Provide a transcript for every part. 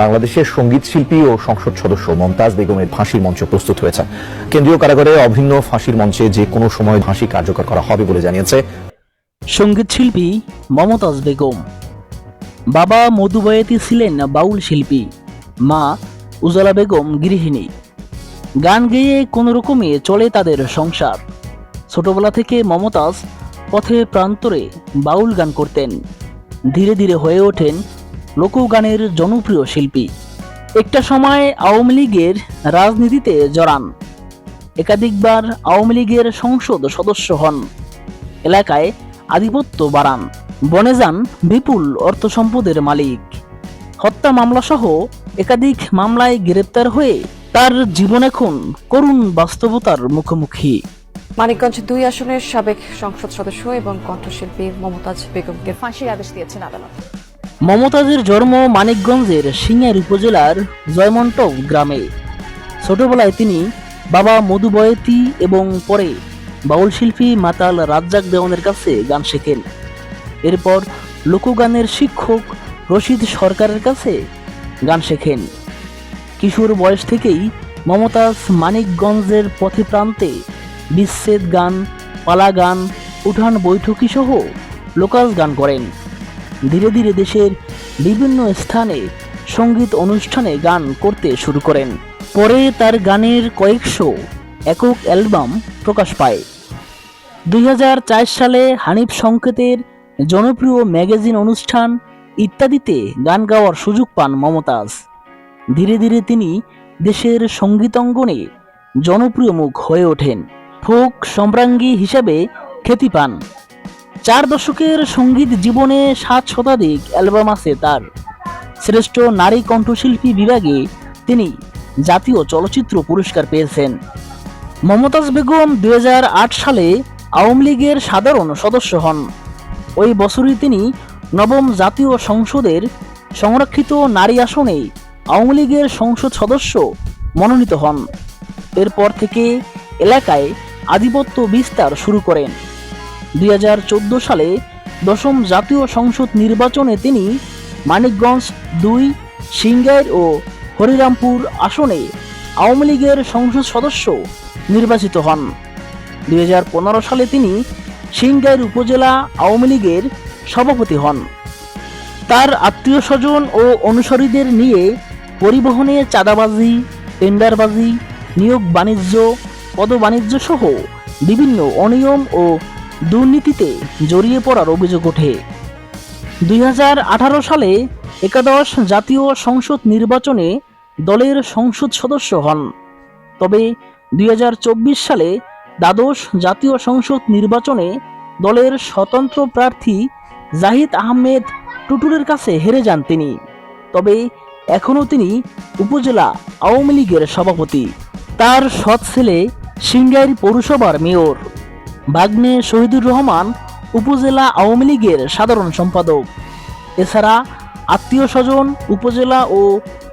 বাংলাদেশের সংগীত শিল্পী ও সংসদ সদস্য মমতাজ বেগমের ফাঁসির মঞ্চ প্রস্তুত হয়েছে। কেন্দ্রীয় কারাগারে অভিন্ন ফাঁসির মঞ্চে যে কোনো সময় ফাঁসি কার্যকর করা হবে বলে জানিয়েছে। সংগীত শিল্পী মমতাজ বেগম। বাবা মধুবয়তী ছিলেন বাউল শিল্পী, মা উজালা বেগম গৃহিণী। গান গেয়ে কোনো রকমে চলে তাদের সংসার। ছোটবেলা থেকে মমতাজ পথে প্রান্তরে বাউল গান করতেন। ধীরে ধীরে হয়ে ওঠেন লোকগানের জনপ্রিয় শিল্পী। একটা সময় আওয়ামী লীগের রাজনীতিতে জড়ান। একাধিকবার আওয়ামী লীগের সংসদ সদস্য হন। এলাকায় আধিপত্য বাড়ান। বনে যান বিপুল অর্থ সম্পদের মালিক। হত্যা মামলাসহ একাধিক মামলায় গ্রেপ্তার হয়ে তার জীবন এখন করুণ বাস্তবতার মুখোমুখি। মানিকগঞ্জ দুই আসনের সাবেক সংসদ সদস্য এবং কণ্ঠশিল্পী মমতাজ বেগমকে ফাঁসির আদেশ দিয়েছেন আদালত। মমতাজের জন্ম মানিকগঞ্জের সিঙ্গার উপজেলার জয়মন্টক গ্রামে। ছোটবেলায় তিনি বাবা মধুবয়তী এবং পরে বাউল শিল্পী মাতাল রাজ্জাক দেওয়ানের কাছে গান শেখেন। এরপর লোকগানের শিক্ষক রশিদ সরকারের কাছে গান শেখেন। কিশোর বয়স থেকেই মমতাজ মানিকগঞ্জের পথে প্রান্তে বিচ্ছেদ গান, পালা গান, উঠান বৈঠকি সহ লোকাল গান করেন। ধীরে ধীরে দেশের বিভিন্ন স্থানে সংগীত অনুষ্ঠানে গান করতে শুরু করেন। পরে তার গানের কয়েকশো একক অ্যালবাম প্রকাশ পায়। দুই হাজার চার সালে হানিফ সংকেতের জনপ্রিয় ম্যাগাজিন অনুষ্ঠান ইত্যাদিতে গান গাওয়ার সুযোগ পান মমতাজ। ধীরে ধীরে তিনি দেশের সঙ্গীতঙ্গনে জনপ্রিয় মুখ হয়ে ওঠেন। ফোক সম্রাঙ্গী হিসাবে খ্যাতি পান। চার দশকের সংগীত জীবনে সাত শতাধিক অ্যালবাম আছে তার। শ্রেষ্ঠ নারী কণ্ঠশিল্পী বিভাগে তিনি জাতীয় চলচ্চিত্র পুরস্কার পেয়েছেন। মমতাজ বেগম দু হাজার আট সালে আওয়ামী লীগের সাধারণ সদস্য হন। ওই বছরই তিনি নবম জাতীয় সংসদের সংরক্ষিত নারী আসনে আওয়ামী লীগের সংসদ সদস্য মনোনীত হন। এরপর থেকে এলাকায় আধিপত্য বিস্তার শুরু করেন। দুই হাজার চৌদ্দ সালে দশম জাতীয় সংসদ নির্বাচনে তিনি মানিকগঞ্জ দুই সিঙ্গাইর ও হরিরামপুর আসনে আওয়ামী লীগের সংসদ সদস্য নির্বাচিত হন। দুই হাজার পনেরো সালে তিনি সিঙ্গাইর উপজেলা আওয়ামী লীগের সভাপতি হন। তার আত্মীয় স্বজন ও অনুসারীদের নিয়ে পরিবহনে চাঁদাবাজি, টেন্ডারবাজি, নিয়োগ বাণিজ্য পদবাণিজ্য সহ বিভিন্ন অনিয়ম ও দুর্নীতিতে জড়িয়ে পড়ার অভিযোগ ওঠে। দুই হাজার আঠারো সালে একাদশ জাতীয় সংসদ নির্বাচনে দলের সংসদ সদস্য হন। তবে দুই হাজার চব্বিশ সালে দ্বাদশ জাতীয় সংসদ নির্বাচনে দলের স্বতন্ত্র প্রার্থী জাহিদ আহমেদ টুটুলের কাছে হেরে যান তিনি। তবে এখনও তিনি উপজেলা আওয়ামী লীগের সভাপতি। তার সৎ ছেলে সিঙ্গাইর পৌরসভার মেয়র। বাগ্নে শহীদুর রহমান উপজেলা আওয়ামী লীগের সাধারণ সম্পাদক। এছাড়া আত্মীয় স্বজন, উপজেলা ও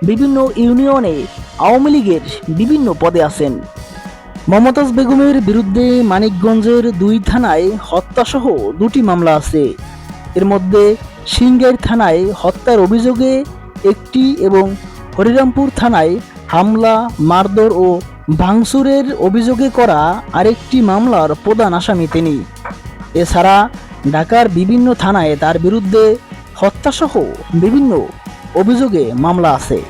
বিভিন্ন ইউনিয়নে আওয়ামী লীগের বিভিন্ন পদে আছেন। মমতাজ বেগমের বিরুদ্ধে মানিকগঞ্জের দুই থানায় হত্যাসহ দুটি মামলা আছে। এর মধ্যে সিঙ্গাইর থানায় হত্যার অভিযোগে একটি এবং হরিরামপুর থানায় হামলা, মারধর ও ভাঙচুরের অভিযোগে করা আরেকটি মামলার প্রধান আসামি তিনি। এছাড়া ঢাকার বিভিন্ন থানায় তার বিরুদ্ধে হত্যাসহ বিভিন্ন অভিযোগে মামলা আছে।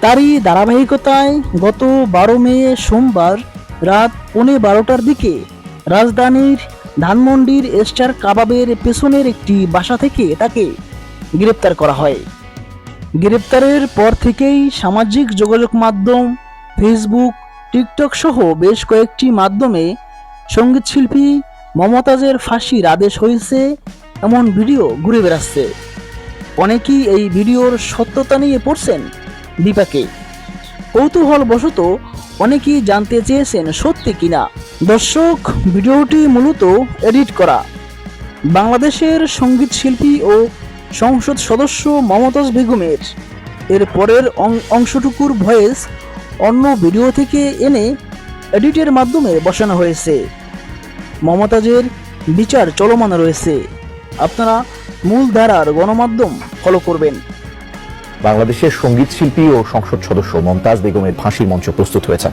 তারই ধারাবাহিকতায় গত বারো মে সোমবার রাত পৌনে বারোটার দিকে রাজধানীর ধানমন্ডির স্টার কাবাবের পেছনের একটি বাসা থেকে তাকে গ্রেপ্তার করা হয়। গ্রেপ্তারের পর থেকেই সামাজিক যোগাযোগ মাধ্যম ফেসবুক টিকটক সহ বেশ কয়েকটি মাধ্যমে সঙ্গীতশিল্পী মমতাজের ফাঁসির আদেশ হয়েছে এমন ভিডিও ঘুরে বেড়াচ্ছে। অনেকেই এই ভিডিওর সত্যতা নিয়ে পড়ছেন দীপাকে। কৌতূহল বশত অনেকেই জানতে চেয়েছেন সত্যি কিনা। দর্শক, ভিডিওটি মূলত এডিট করা। বাংলাদেশের সংগীত শিল্পী ও সংসদ সদস্য মমতাজ বেগমের। এর পরের অংশটুকুর ভয়েস অন্য ভিডিও থেকে এনে এডিটের মাধ্যমে বসানো হয়েছে। মমতাজের বিচার চলমান রয়েছে। আপনারা মূল ধারার গণমাধ্যম ফলো করবেন। বাংলাদেশের সংগীত শিল্পী ও সংসদ সদস্য মমতাজ বেগমের ফাঁসির মঞ্চ প্রস্তুত হয়েছে।